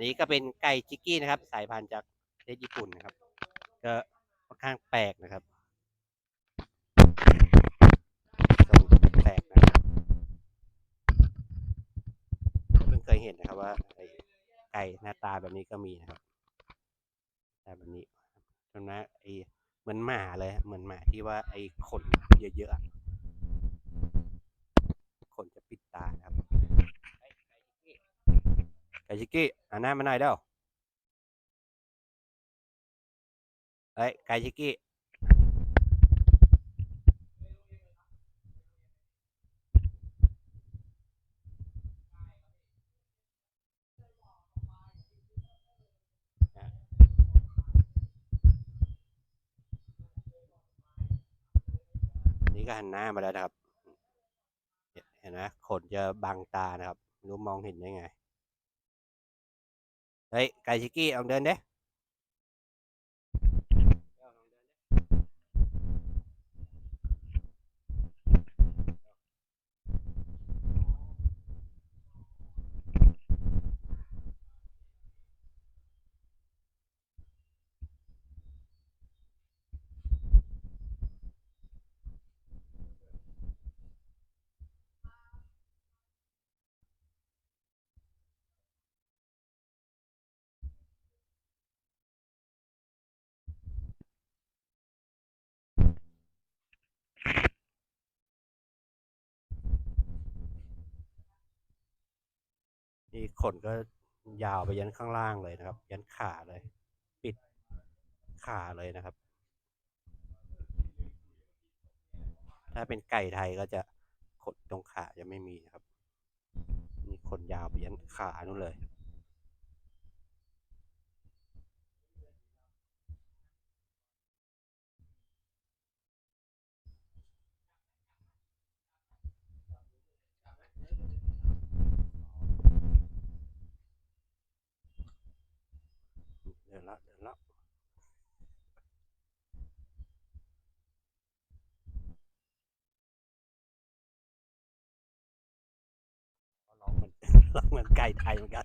อันนี้ก็เป็นไก่จิกกี้นะครับ สายพันธุ์จากประเทศญี่ปุ่นนะครับ ก็ค่อนข้างแปลกนะครับทรงแปลกนะครับเพิ่งเคยเห็นนะครับว่าไก่หน้าตาแบบนี้ก็มีนะครับแต่แบบนี้ตรงนั้นไอเหมือนหมาเลยเหมือนหมาที่ว่าไอ้ขนเยอะๆขนจะปิดตาครับไก่ชิกกี้ อ่าหน้ามาหน่อยเด้อเฮ้ยไก่ชิกกี้นี่ก็หันหน้ามาแล้วนะครับ เห็นไหมขนจะบังตานะครับ รู้มองเห็นได้ไง เฮ้ยไก่ชิก นี่ขนก็ยาวไปยันข้างล่างเลยนะครับ ยันขาเลย ปิดขาเลยนะครับ ถ้าเป็นไก่ไทยก็จะขนตรงขาจะไม่มีนะครับ มีขนยาวไปยันขานู่นเลย ละเดี๋ยวละร้องเหมือนร้องเหมือนไก่ไทยเหมือนกัน